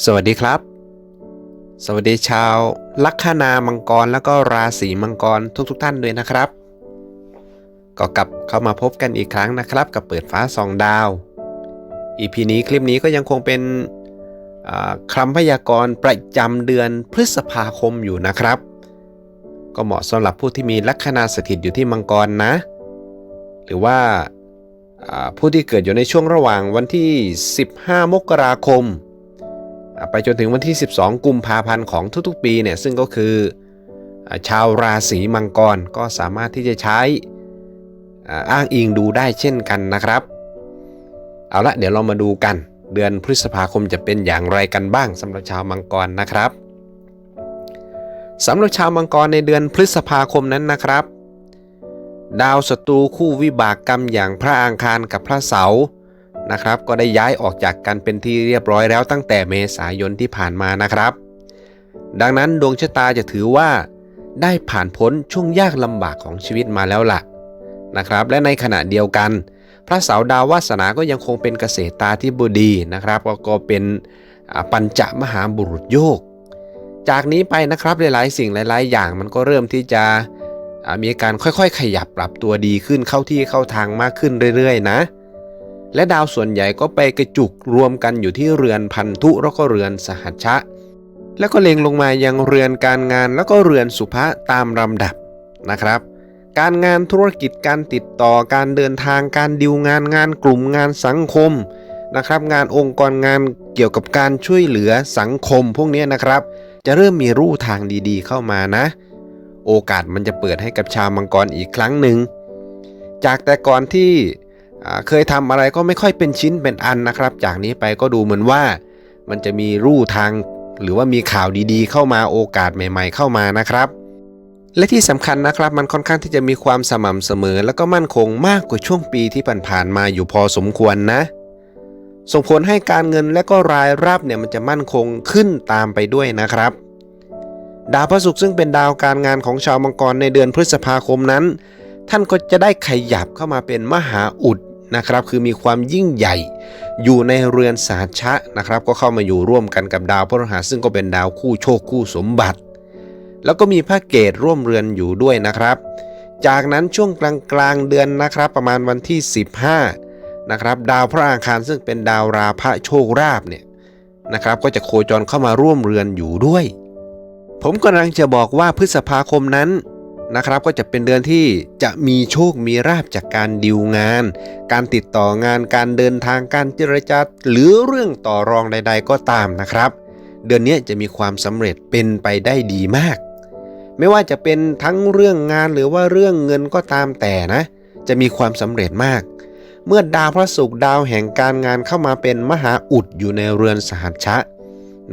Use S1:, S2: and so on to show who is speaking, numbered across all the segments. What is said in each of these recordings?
S1: สวัสดีครับ สวัสดีชาวลัคนามังกรแล้วก็ราศีมังกรทุกๆทท่านด้วยนะครับ ก็กลับเข้ามาพบกันอีกครั้งนะครับ กับเปิดฟ้าสองดาว EP นี้คลิปนี้ก็ยังคงเป็นอ่าคำพยากรณ์ประจำเดือนพฤษภาคมอยู่นะครับ ก็เหมาะสำหรับผู้ที่มีลัคนาสถิตอยู่ที่มังกรนะ หรือว่าผู้ที่เกิดอยู่ในช่วงระหว่างวันที่ 15 มกราคม ไปจนถึงวันที่ 12 กุมภาพันธ์ของทุกๆ ปีเนี่ยซึ่งก็คืออชาวราศีมังกรก็สามารถที่จะใช้อ้างอิงดูได้เช่นกันนะครับ เอาละเดี๋ยวเรามาดูกัน เดือนพฤษภาคมจะเป็นอย่างไรกันบ้างสำหรับชาวมังกรนะครับสำหรับชาวมังกรในเดือนพฤษภาคมนั้นนะครับ ดาวศัตรูคู่วิบากกรรมอย่างพระอังคารกับพระเสาร์ นะครับ ก็ได้ย้ายออกจากกันเป็นที่เรียบร้อยแล้วตั้งแต่เมษายนที่ผ่านมานะครับ ดังนั้นดวงชะตาจะถือว่า ได้ผ่านพ้นช่วงยากลำบากของชีวิตมาแล้วล่ะนะครับ และในขณะเดียวกัน พระเสารดาววาสนาก็ยังคงเป็นเกษตราธิบดีนะครับ ก็เป็นปัญจมหาบุรุษโยก จากนี้ไปนะครับหลายๆ สิ่งหลาย ๆ อย่างมันก็เริ่มที่จะมีการค่อยๆ ขยับปรับตัวดีขึ้นเข้าที่เข้าทางมากขึ้นเรื่อย ๆ นะ และดาวส่วนใหญ่ก็ไปกระจุกรวมกันอยู่ที่เรือนพันธุแล้วก็เรือนสหัชชะ แล้วก็เล็งลงมายังเรือนการงานแล้วก็เรือนสุภะตามลำดับนะครับ การงานธุรกิจการติดต่อการเดินทางการดิวงานงานกลุ่มงานสังคมนะครับ งานองค์กรงานเกี่ยวกับการช่วยเหลือสังคมพวกนี้นะครับ จะเริ่มมีรูทางดีๆ เข้ามานะ โอกาสมันจะเปิดให้กับชาวมังกรอีกครั้งหนึ่งจากแต่ก่อนที่ เคยทำอะไรก็ไม่ค่อยเป็นชิ้นเป็นอันนะครับ จากนี้ไปก็ดูเหมือนว่ามันจะมีรูทาง หรือว่ามีข่าวดีๆ เข้ามาโอกาสใหม่ ๆ เข้ามานะครับ และที่สำคัญนะครับมันค่อนข้างที่จะมีความสม่ำเสมอ แล้วก็มั่นคงมากกว่าช่วงปีที่ผ่านๆมาอยู่พอสมควรนะ ส่งผลให้การเงินและก็รายรับเนี่ยมันจะมั่นคงขึ้นตามไปด้วยนะครับดาวพระศุกร์ซึ่งเป็นดาวการงานของชาวมังกรในเดือนพฤษภาคมนั้น ท่านก็จะได้ขยับเข้ามาเป็นมหาอุด นะครับคือมีความยิ่งใหญ่ อยู่ในเรือนสาชะนะครับ ก็เข้ามาอยู่ร่วมกันกับดาวพฤหัสซึ่งก็เป็นดาวคู่โชคคู่สมบัติ แล้วก็มีพระเกตร่วมเรือนอยู่ด้วยนะครับ จากนั้นช่วงกลางกลางเดือนนะครับ ประมาณวันที่ 15นะครับดาวพระอังคารซึ่งเป็นดาวราพระโชคราบเนี่ยนะครับ ก็จะโคจรเข้ามาร่วมเรือนอยู่ด้วย ผมกำลังจะบอกว่าพฤษภาคมนั้น นะครับก็จะเป็นเดือนที่จะมีโชคมีราบจากการดิวงาน การติดต่องานการเดินทางการเจรจาหรือเรื่องต่อรองใด ๆ ก็ตามนะครับ เดือนนี้จะมีความสำเร็จเป็นไปได้ดีมาก ไม่ว่าจะเป็นทั้งเรื่องงานหรือว่าเรื่องเงินก็ตามแต่นะ จะมีความสำเร็จมาก เมื่อดาวพระศุกร์ดาวแห่งการงานเข้ามาเป็นมหาอุดอยู่ในเรือนสหัชชะ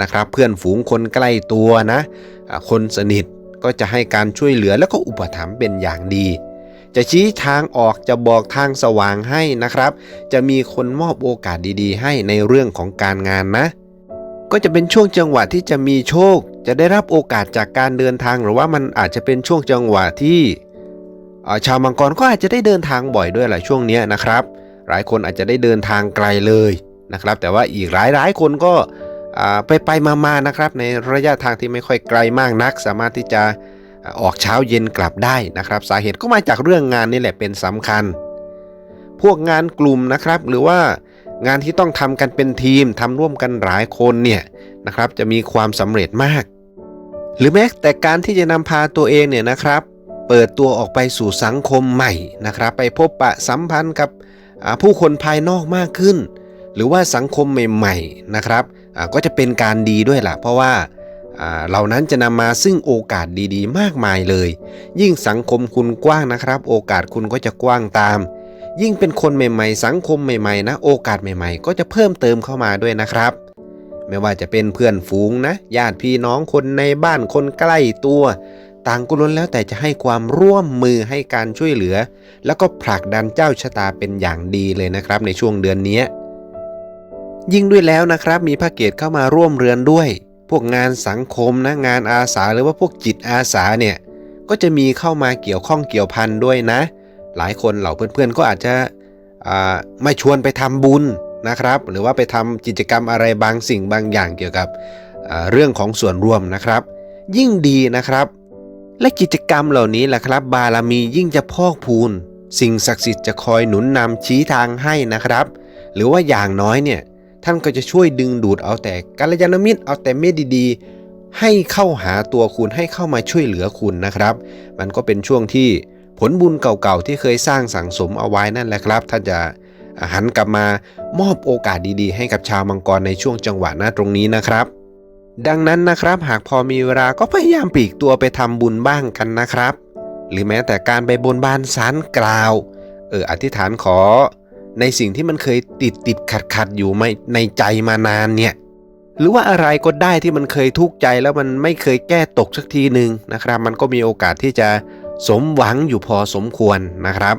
S1: นะครับ เพื่อนฝูงคนใกล้ตัวนะ คนสนิท ก็จะให้การช่วยเหลือแล้วก็อุปถัมภ์เป็นอย่างดี จะชี้ทางออกจะบอกทางสว่างให้นะครับ จะมีคนมอบโอกาสดีๆ ให้ในเรื่องของการงานนะ ก็จะเป็นช่วงจังหวะที่จะมีโชค จะได้รับโอกาสจากการเดินทางหรือว่ามันอาจจะเป็นช่วงจังหวะที่ชาวมังกรก็อาจจะได้เดินทางบ่อยด้วยแหละช่วงนี้นะครับ หลายคนอาจจะได้เดินทางไกลเลยนะครับ แต่ว่าอีกหลายหลายๆคนก็ ไปไปมามานะครับ ในระยะทางที่ไม่ค่อยไกลมากนัก สามารถที่จะออกเช้าเย็นกลับได้นะครับ สาเหตุก็มาจากเรื่องงานนี่แหละเป็นสำคัญ พวกงานกลุ่มนะครับหรือว่างานที่ต้องทำกันเป็นทีมทำร่วมกันหลายคนเนี่ยนะครับ จะมีความสำเร็จมาก หรือแม้แต่การที่จะนำพาตัวเองเนี่ยนะครับ เปิดตัวออกไปสู่สังคมใหม่นะครับ ไปพบปะสัมพันธ์กับผู้คนภายนอกมากขึ้น หรือว่าสังคมใหม่ ๆนะครับ ก็จะเป็นการดีด้วยล่ะ เพราะว่าอ่าเหล่านั้นจะนำมาซึ่งโอกาสดีๆ มากมายเลย ยิ่งสังคมคุณกว้างนะครับ โอกาสคุณก็จะกว้างตาม ยิ่งเป็นคนใหม่ๆ สังคมใหม่ๆนะ โอกาสใหม่ๆ ก็จะเพิ่มเติมเข้ามาด้วยนะครับ ไม่ว่าจะเป็นเพื่อนฝูงนะญาติพี่น้องคนในบ้านคนใกล้ตัว ต่างก็ล้วนแล้วแต่จะให้ความร่วมมือให้การช่วยเหลือ แล้วก็ผลักดันเจ้าชะตาเป็นอย่างดีเลยนะครับ ในช่วงเดือนนี้ ยิ่งด้วยแล้วนะครับ มีพระเกตเข้ามาร่วมเรือนด้วย พวกงานสังคมนะงานอาสาหรือว่าพวกจิตอาสาเนี่ยก็จะมีเข้ามาเกี่ยวข้องเกี่ยวพันด้วยนะ หลายคนเหล่าเพื่อนๆก็อาจจะอ่ามาชวนไปทำบุญนะครับ หรือว่าไปทำกิจกรรมอะไรบางสิ่งบางอย่างเกี่ยวกับเรื่องของส่วนรวมนะครับ ยิ่งดีนะครับ และกิจกรรมเหล่านี้แหละครับ บารมียิ่งจะพอกพูน สิ่งศักดิ์สิทธิ์จะคอยหนุนนำชี้ทางให้นะครับ หรือว่าอย่างน้อยเนี่ย ท่านก็จะช่วยดึงดูดเอาแต่กัลยาณมิตรเอาแต่เมตดีๆ ให้เข้าหาตัวคุณให้เข้ามาช่วยเหลือคุณนะครับ มันก็เป็นช่วงที่ผลบุญเก่าๆ ที่เคยสร้างสังสมเอาไว้นั่นแหละครับ ท่านจะหันกลับมามอบโอกาสดีๆ ให้กับชาวมังกรในช่วงจังหวะหน้าตรงนี้นะครับ ดังนั้นนะครับหากพอมีเวลาก็พยายามปีกตัวไปทำบุญบ้างกันนะครับ หรือแม้แต่การไปบนบานสารกล่าว เอออธิษฐานขอ ในสิ่งที่มันเคยติดติดขัดขัดอยู่ไม่ในใจมานานเนี่ยหรือว่าอะไรก็ได้ที่มันเคยทุกข์ใจแล้วมันไม่เคยแก้ตกสักทีหนึ่งนะครับ มันก็มีโอกาสที่จะสมหวังอยู่พอสมควรนะครับ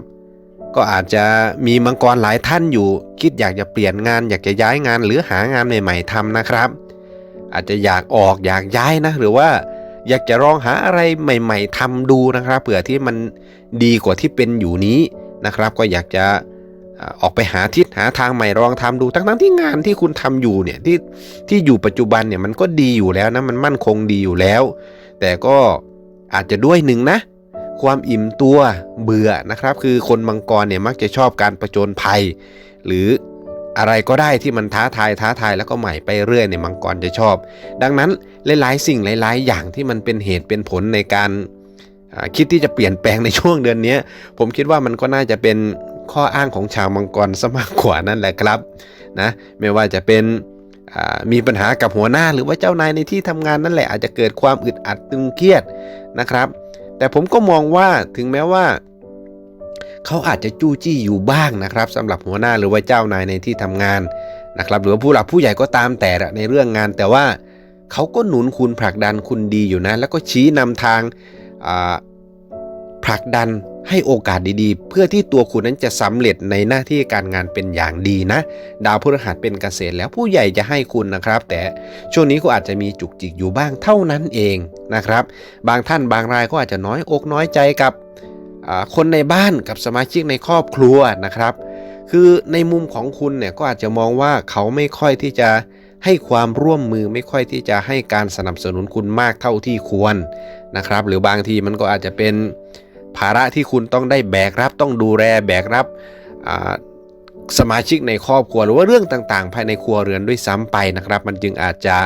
S1: ก็อาจจะมีมังกรหลายท่านอยู่ คิดอยากจะเปลี่ยนงาน อยากจะย้ายงานหรือหางานใหม่ ๆทำนะครับ อาจจะอยากออกอยากย้ายนะ หรือว่าอยากจะลองหาอะไรใหม่ ๆทำดูนะครับเผื่อที่มันดีกว่าที่เป็นอยู่นี้นะครับ ก็อยากจะ ออกไปหาทิศหาทางใหม่ลองทำดูทั้งๆที่งานที่คุณทำอยู่เนี่ยที่ที่อยู่ปัจจุบันเนี่ยมันก็ดีอยู่แล้วนะมันมั่นคงดีอยู่แล้ว แต่ก็อาจจะด้วยหนึ่งนะ ความอิ่มตัวเบื่อนะครับ คือคนมังกรเนี่ยมักจะชอบการประจนภัย หรืออะไรก็ได้ที่มันท้าทายท้าทายแล้วก็ใหม่ไปเรื่อยเนี่ยมังกรจะชอบ ดังนั้นหลาย ๆ สิ่งหลาย ๆ อย่างที่มันเป็นเหตุเป็นผลในการคิดที่จะเปลี่ยนแปลงในช่วงเดือนนี้ผมคิดว่ามันก็น่าจะเป็นข้ออ้างของชาวมังกรซะมากกว่านั่นแหละครับนะไม่ว่าจะเป็นมีปัญหากับหัวหน้าหรือว่าเจ้านายในที่ทำงานนั่นแหละอาจจะเกิดความอึดอัดตึงเครียดนะครับ แต่ผมก็มองว่าถึงแม้ว่า เขาอาจจะจู้จี้อยู่บ้างนะครับสำหรับหัวหน้าหรือว่าเจ้านายในที่ทำงานนะครับหรือว่าผู้หลักผู้ใหญ่ก็ตามแต่ในเรื่องงาน แต่ว่าเขาก็หนุนคุณผลักดันคุณดีอยู่นะ แล้วก็ชี้นำทางผลักดัน ให้โอกาสดีๆ เพื่อที่ตัวคุณนั้นจะสำเร็จในหน้าที่การงานเป็นอย่างดีนะ ดาวพฤหัสเป็นเกษตรแล้วผู้ใหญ่จะให้คุณนะครับ แต่ช่วงนี้ก็อาจจะมีจุกจิกอยู่บ้างเท่านั้นเองนะครับ บางท่านบางรายก็อาจจะน้อยอกน้อยใจกับคนในบ้านกับสมาชิกในครอบครัวนะครับ คือในมุมของคุณเนี่ยก็อาจจะมองว่าเขาไม่ค่อยที่จะให้ความร่วมมือไม่ค่อยที่จะให้การสนับสนุนคุณมากเท่าที่ควรนะครับ หรือบางทีมันก็อาจจะเป็น ภาระที่คุณต้องได้แบกรับต้องดูแลแบกรับสมาชิกในครอบครัวหรือว่าเรื่องต่างๆ ภายในครัวเรือนด้วยซ้ำไปนะครับ มันจึงอาจจะ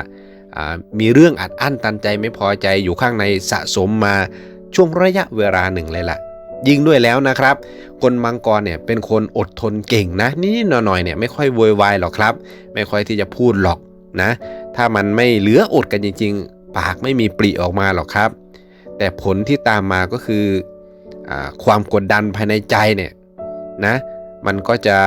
S1: มีเรื่องอัดอั้นตันใจไม่พอใจอยู่ข้างในสะสมมาช่วงระยะเวลาหนึ่งเลยล่ะยิ่งด้วยแล้วนะครับ คนมังกรเนี่ยเป็นคนอดทนเก่งนะนิดหน่อยๆเนี่ยไม่ค่อยโวยวายหรอกครับ ไม่ค่อยที่จะพูดหรอกนะ ถ้ามันไม่เหลืออดกันจริง ๆ ปากไม่มีปริออกมาหรอกครับ แต่ผลที่ตามมาก็คือ ความกดดันภายในใจเนี่ยนะมันก็จะ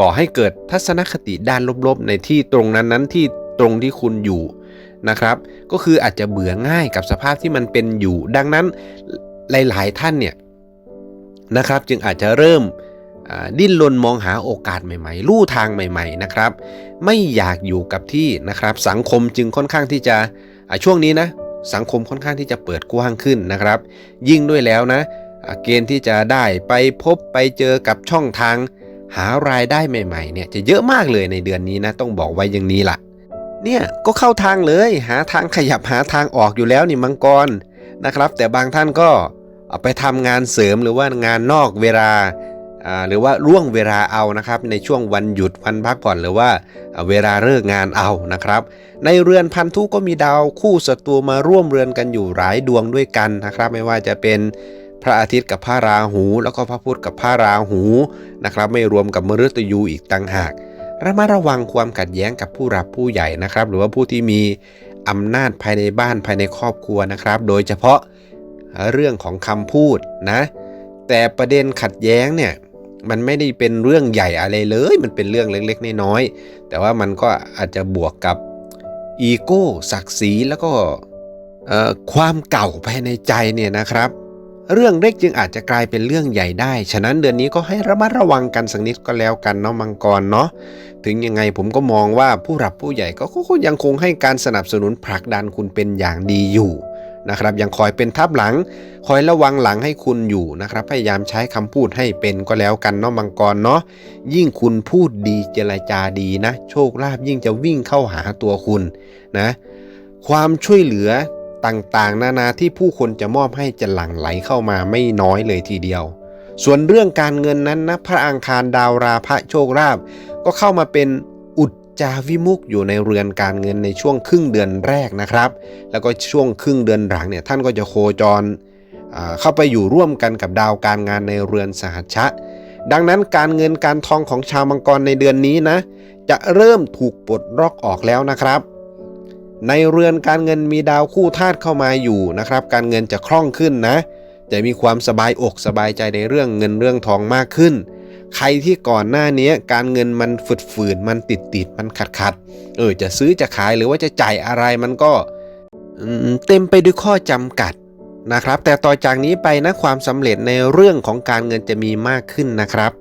S1: ก่อให้เกิดทัศนคติด้านลบๆ ในที่ตรงนั้นนั้นที่ตรงที่คุณอยู่นะครับ ก็คืออาจจะเบื่อง่ายกับสภาพที่มันเป็นอยู่ ดังนั้นหลายๆท่านเนี่ยนะครับจึงอาจจะเริ่มดิ้นรนมองหาโอกาสใหม่ๆ ลู่ทางใหม่ๆนะครับ ไม่อยากอยู่กับที่นะครับ สังคมจึงค่อนข้างที่จะช่วงนี้นะ สังคมค่อนข้างที่จะเปิดกว้างขึ้นนะครับ ยิ่งด้วยแล้วนะ เกณฑ์ที่จะได้ไปพบไปเจอกับช่องทาง หารายได้ใหม่ๆเนี่ยจะเยอะมากเลยในเดือนนี้นะ ต้องบอกไว้อย่างนี้ล่ะ เนี่ยก็เข้าทางเลยหาทางขยับหาทางออกอยู่แล้วนี่มังกรนะครับ แต่บางท่านก็เอาไปทำงานเสริมหรือว่างานนอกเวลา หรือว่าร่วงเวลาเอานะครับในช่วงวันหยุดวันพักผ่อนหรือว่าเวลาเลิกงานเอานะครับ ในเรือนพันธุก็มีดาวคู่ศัตรูมาร่วมเรือนกันอยู่หลายดวงด้วยกันนะครับ ไม่ว่าจะเป็นพระอาทิตย์กับพระราหู แล้วก็พระพุธกับพระราหูนะครับ ไม่รวมกับมฤตยูอีกต่างหากระมัดระวังความขัดแย้งกับผู้รับผู้ใหญ่นะครับ หรือว่าผู้ที่มีอำนาจภายในบ้านภายในครอบครัวนะครับ โดยเฉพาะเรื่องของคำพูดนะ แต่ประเด็นขัดแย้งเนี่ย มันไม่ได้เป็นเรื่องใหญ่อะไรเลย มันเป็นเรื่องเล็กๆน้อยๆแต่ว่ามันก็อาจจะบวกกับอีโก้ศักดิ์ศรีแล้วก็ความเก่าภายในใจเนี่ยนะครับ เรื่องเล็กจึงอาจจะกลายเป็นเรื่องใหญ่ได้ ฉะนั้นเดือนนี้ก็ให้ระมัดระวังกันสักนิดก็แล้วกันเนาะมังกรเนาะถึงยังไงผมก็มองว่าผู้หลับผู้ใหญ่ก็ยังคงให้การสนับสนุนผลักดันคุณเป็นอย่างดีอยู่ นะครับยังคอยเป็นทับหลัง คอยระวังหลังให้คุณอยู่นะครับ พยายามใช้คำพูดให้เป็นก็แล้วกันเนาะมังกรเนาะยิ่งคุณพูดดีเจรจาดีนะ โชคลาภยิ่งจะวิ่งเข้าหาตัวคุณนะความช่วยเหลือต่างๆ นานาที่ผู้คนจะมอบให้จะหลั่งไหลเข้ามาไม่น้อยเลยทีเดียว ส่วนเรื่องการเงินนั้นนะพระอังคารดาวราพระโชคลาภก็เข้ามาเป็น จจาวิมุกอยู่ในเรือนการเงินในช่วงครึ่งเดือนแรกนะครับ แล้วก็ช่วงครึ่งเดือนหลังเนี่ยท่านก็จะโคจรเข้าไปอยู่ร่วมกันกับดาวการงานในเรือนสหัชชะ ดังนั้นการเงินการทองของชาวมังกรในเดือนนี้นะ จะเริ่มถูกปลดล็อกออกแล้วนะครับ ในเรือนการเงินมีดาวคู่ธาตุเข้ามาอยู่นะครับ การเงินจะคล่องขึ้นนะ จะมีความสบายอกสบายใจในเรื่องเงินเรื่องทองมากขึ้น ใครที่ก่อนหน้านี้การเงินมันฝืดฝืนมันติดติดมันขัดขัดเออจะซื้อจะขายหรือว่าจะจ่ายอะไรมันก็เต็มไปด้วยข้อจำกัดนะครับ แต่ต่อจากนี้ไปนะความสำเร็จในเรื่องของการเงินจะมีมากขึ้นนะครับ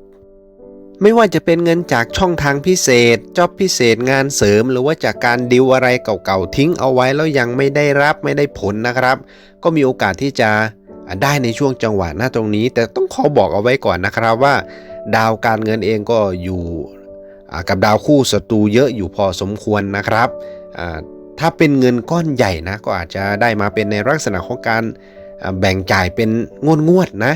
S1: ไม่ว่าจะเป็นเงินจากช่องทางพิเศษจอบพิเศษงานเสริม หรือว่าจากการดิวอะไรเก่าๆทิ้งเอาไว้แล้วยังไม่ได้รับไม่ได้ผลนะครับ ก็มีโอกาสที่จะได้ในช่วงจังหวะหน้าตรงนี้ แต่ต้องขอบอกเอาไว้ก่อนนะครับว่า ดาวการเงินเองก็อยู่กับดาวคู่ศัตรูเยอะอยู่พอสมควรนะครับถ้าเป็นเงินก้อนใหญ่นะก็อาจจะได้มาเป็นในลักษณะของการแบ่งจ่ายเป็นงวดงวดนะ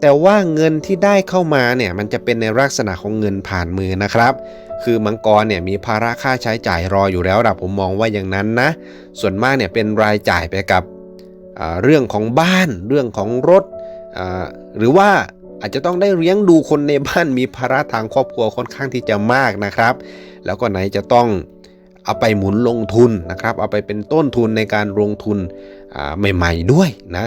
S1: แต่ว่าเงินที่ได้เข้ามาเนี่ยมันจะเป็นในลักษณะของเงินผ่านมือนะครับ คือมังกรเนี่ยมีภาระค่าใช้จ่ายรออยู่แล้วนะผมมองว่าอย่างนั้นนะ ส่วนมากเนี่ยเป็นรายจ่ายไปกับเรื่องของบ้าน เรื่องของรถหรือว่า อาจจะต้องได้เลี้ยงดูคนในบ้านมีภาระทางครอบครัวค่อนข้างที่จะมากนะครับ แล้วก็ไหนจะต้องเอาไปหมุนลงทุนนะครับ เอาไปเป็นต้นทุนในการลงทุนใหม่ๆด้วยนะ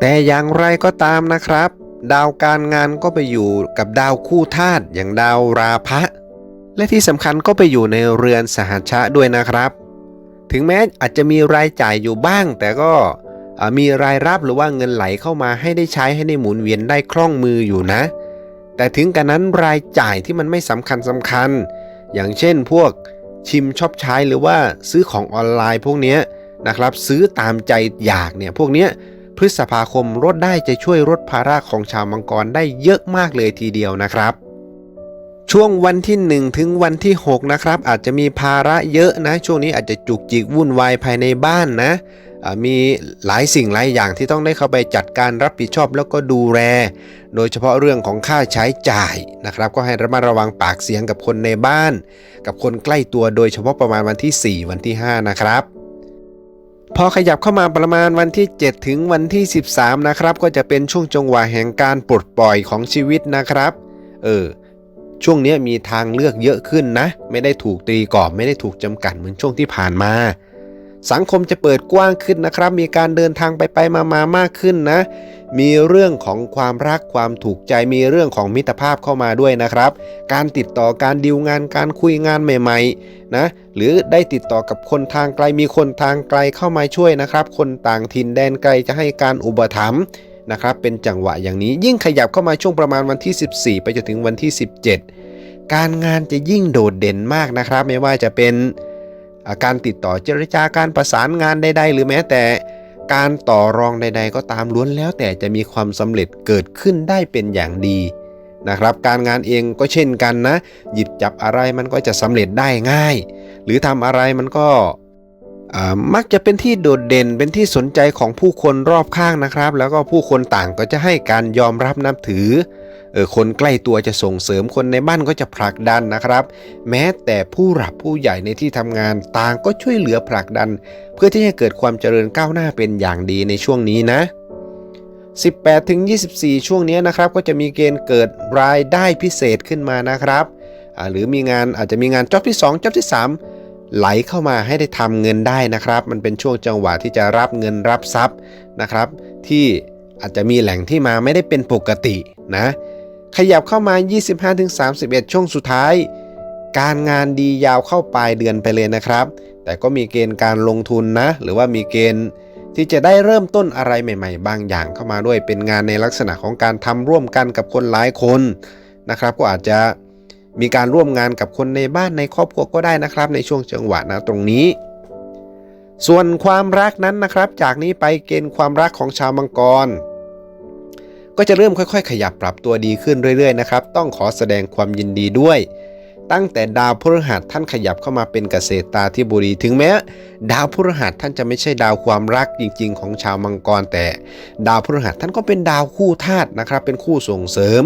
S1: แต่อย่างไรก็ตามนะครับ ดาวการงานก็ไปอยู่กับดาวคู่ธาตุอย่างดาวราพะ และที่สำคัญก็ไปอยู่ในเรือนสหัชชะด้วยนะครับ ถึงแม้อาจจะมีรายจ่ายอยู่บ้าง แต่ก็ มีรายรับหรือว่าเงินไหลเข้ามาให้ได้ใช้ให้ได้หมุนเวียนได้คล่องมืออยู่นะ แต่ถึงกันนั้นรายจ่ายที่มันไม่สำคัญสำคัญ อย่างเช่นพวกชิมชอบใช้หรือว่าซื้อของออนไลน์พวกนี้นะครับซื้อตามใจอยากเนี่ยพวกนี้พฤษภาคมลดได้จะช่วยลดภาระของชาวมังกรได้เยอะมากเลยทีเดียวนะครับ ช่วงวันที่ 1 ถึงวันที่ 6 นะครับ อาจจะมีภาระเยอะนะ ช่วงนี้อาจจะจุกจิกวุ่นวายภายในบ้านนะ มีหลายสิ่งหลายอย่างที่ต้องได้เข้าไปจัดการรับผิดชอบแล้วก็ดูแลโดยเฉพาะเรื่องของค่าใช้จ่ายนะครับ ก็ให้ระมัดระวังปากเสียงกับคนในบ้าน กับคนใกล้ตัวโดยเฉพาะประมาณวันที่ 4 วันที่ 5 นะครับพอขยับเข้ามาประมาณวันที่ 7 ถึงวันที่ 13 นะครับ ก็จะเป็นช่วงจังหวะแห่งการปลดปล่อยของชีวิตนะครับเออช่วงนี้มีทางเลือกเยอะขึ้นนะ ไม่ได้ถูกตีกรอบไม่ได้ถูกจำกัดเหมือนช่วงที่ผ่านมา สังคมจะเปิดกว้างขึ้นนะครับ มีการเดินทางไปไปมามามากขึ้นนะ มีเรื่องของความรักความถูกใจมีเรื่องของมิตรภาพเข้ามาด้วยนะครับ การติดต่อการดีลงานการคุยงานใหม่ๆนะหรือได้ติดต่อกับคนทางไกลมีคนทางไกลเข้ามาช่วยนะครับ คนต่างถิ่นแดนไกลจะให้การอุปถัมภ์นะครับเป็นจังหวะอย่างนี้ยิ่งขยับเข้ามาช่วงประมาณวันที่ 14 ไปจนถึงวันที่ 17 การงานจะยิ่งโดดเด่นมากนะครับ ไม่ว่าจะเป็น การติดต่อเจรจาการประสานงานใดๆ หรือแม้แต่การต่อรองใด ๆ ก็ตามล้วนแล้ว แต่จะมีความสำเร็จเกิดขึ้นได้เป็นอย่างดีนะครับ การงานเองก็เช่นกันนะ หยิบจับอะไรมันก็จะสำเร็จได้ง่าย หรือทำอะไรมันก็มักจะเป็นที่โดดเด่นเป็นที่สนใจของผู้คนรอบข้างนะครับ แล้วก็ผู้คนต่างก็จะให้การยอมรับนับถือ เออคนใกล้ตัวจะส่งเสริมคนในบ้านก็จะผลักดันนะครับ แม้แต่ผู้หลับผู้ใหญ่ในที่ทำงานต่างก็ช่วยเหลือผลักดัน เพื่อที่จะเกิดความเจริญก้าวหน้าเป็นอย่างดีในช่วงนี้นะ 18ถึง24 ช่วงนี้นะครับ ก็จะมีเกณฑ์เกิดรายได้พิเศษขึ้นมานะครับหรือมีงานอาจจะมีงานจ็อบที่2จ็อบที่ 3 ไหลเข้ามาให้ได้ทำเงินได้นะครับ มันเป็นช่วงจังหวะที่จะรับเงินรับทรัพย์นะครับ ที่อาจจะมีแหล่งที่มาไม่ได้เป็นปกตินะ ขยับเข้ามา 25-31 ช่วงสุดท้าย การงานดียาวเข้าปลายเดือนไปเลยนะครับ แต่ก็มีเกณฑ์การลงทุนนะ หรือว่ามีเกณฑ์ที่จะได้เริ่มต้นอะไรใหม่ ๆ บางอย่างเข้ามาด้วยเป็นงานในลักษณะของการทำร่วมกันกับคนหลายคนนะครับ ก็อาจจะมีการร่วมงานกับคนในบ้านในครอบครัวก็ได้นะครับ ในช่วงจังหวะนะตรงนี้ ส่วนความรักนั้นนะครับ จากนี้ไปเกณฑ์ความรักของชาวมังกร ก็จะเริ่มค่อยๆ ขยับปรับตัวดีขึ้นเรื่อยๆนะครับ ต้องขอแสดงความยินดีด้วย ตั้งแต่ดาวพฤหัสท่านขยับเข้ามาเป็นเกษตรตาธิบุรีถึงแม้ ดาวพฤหัสท่านจะไม่ใช่ดาวความรักจริง ๆ ของชาวมังกรแต่ ดาวพฤหัสท่านก็เป็นดาวคู่ธาตุนะครับ เป็นคู่ส่งเสริม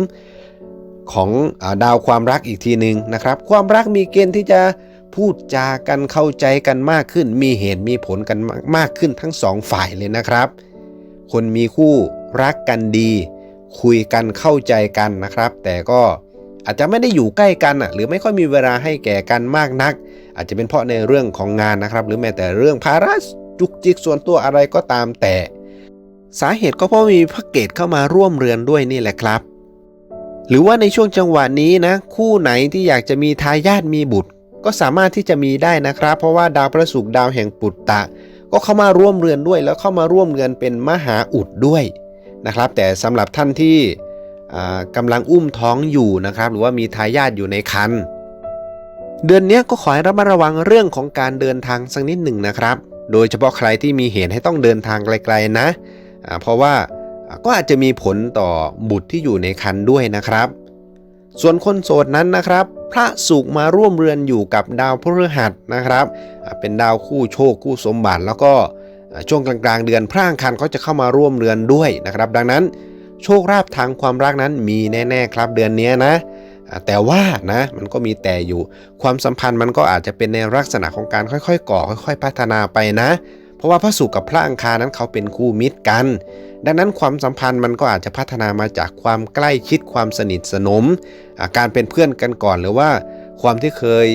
S1: ของอดาวความรักอีกทีหนึ่งนะครับ ความรักมีเกณฑ์ที่จะพูดจากันเข้าใจกันมากขึ้น มีเหตุมีผลกันมากขึ้นทั้งสองฝ่ายเลยนะครับ คนมีคู่รักกันดี คุยกันเข้าใจกันนะครับ แต่ก็อาจจะไม่ได้อยู่ใกล้กันอะหรือไม่ค่อยมีเวลาให้แก่กันมากนัก อาจจะเป็นเพราะในเรื่องของงานนะครับ หรือแม้แต่เรื่องภาระจุกจิกส่วนตัวอะไรก็ตามแต่ สาเหตุก็เพราะมีพระเกตเข้ามาร่วมเรือนด้วยนี่แหละครับ หรือว่าในช่วงจังหวะนี้นะ คู่ไหนที่อยากจะมีทายาทมีบุตร ก็สามารถที่จะมีได้นะครับ เพราะว่าดาวพระศุกร์ดาวแห่งปุตตะ ก็เข้ามาร่วมเรือนด้วย แล้วเข้ามาร่วมเรือนเป็นมหาอุดด้วย นะครับ แต่สำหรับท่านที่อ่ากำลังอุ้มท้องอยู่นะครับ หรือว่ามีทายาทอยู่ในครรภ์เดือนนี้ก็ขอให้ระมัดระวังเรื่องของการเดินทางสักนิดหนึ่งนะครับ โดยเฉพาะใครที่มีเหตุให้ต้องเดินทางไกลๆนะอ่าเพราะว่าก็อาจจะมีผลต่อบุตรที่อยู่ในคันด้วยนะครับ ส่วนคนโสดนั้นนะครับ พระสุขมาร่วมเรือนอยู่กับดาวพฤหัสนะครับ เป็นดาวคู่โชคคู่สมบัติแล้วก็ ช่วงกลางๆ เดือนพระอังคารเขาจะเข้ามาร่วมเรือนด้วยนะครับ ดังนั้นโชคลาภทางความรักนั้นมีแน่ ๆ ครับเดือนนี้นะ แต่ว่านะมันก็มีแต่อยู่ ความสัมพันธ์มันก็อาจจะเป็นในลักษณะของการค่อยๆ ก่อ ค่อย ๆ พัฒนาไปนะ เพราะว่าพระศุกร์กับพระอังคารนั้นเขาเป็นคู่มิตรกัน ดังนั้นความสัมพันธ์มันก็อาจจะพัฒนามาจากความใกล้ชิดความสนิทสนมาการเป็นเพื่อนกันก่อนหรือว่า ความที่เคย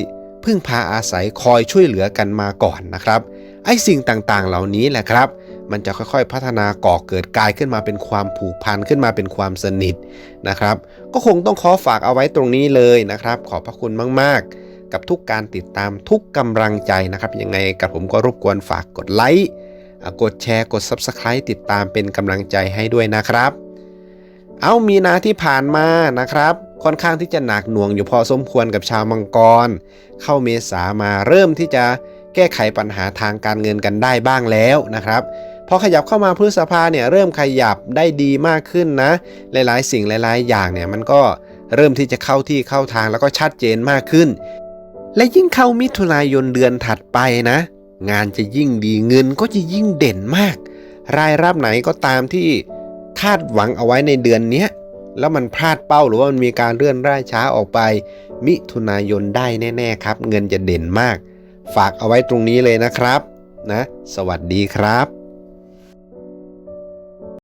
S1: พึ่งพาอาศัยคอยช่วยเหลือกันมาก่อนนะครับ ไอ้สิ่งต่างๆ เหล่านี้แหละครับ มันจะค่อยๆพัฒนาก่อเกิดกลายขึ้นมาเป็นความผูกพันขึ้นมาเป็นความสนิทนะครับ ก็คงต้องขอฝากเอาไว้ตรงนี้เลยนะครับ ขอบพระคุณมากๆ กับทุกการติดตามทุกกำลังใจนะครับยังไงกับผมก็รบกวนฝากกดไลค์กดแชร์กด Subscribe ติดตามเป็นกำลังใจให้ด้วยนะครับ เอามีนาที่ผ่านมานะครับค่อนข้างที่จะหนักหน่วงอยู่พอสมควรกับชาวมังกร เข้าเมษามาเริ่มที่จะ แก้ไขปัญหาทางการเงินกันได้บ้างแล้วนะครับพอขยับเข้ามาพฤษภาเนี่ยเริ่มขยับได้ดีมากขึ้นนะ หลายๆ สิ่งหลาย ๆ อย่างเนี่ยมันก็เริ่มที่จะเข้าที่เข้าทางแล้วก็ชัดเจนมากขึ้น และยิ่งเข้ามิถุนายนเดือนถัดไปนะ งานจะยิ่งดีเงินก็จะยิ่งเด่นมาก รายรับไหนก็ตามที่คาดหวังเอาไว้ในเดือนนี้แล้วมันพลาดเป้าหรือว่ามันมีการเลื่อนร่ายช้าออกไป มิถุนายนได้แน่ ๆ ครับ เงินจะเด่นมาก ฝากเอาไว้ตรงนี้เลยนะครับนะ สวัสดีครับ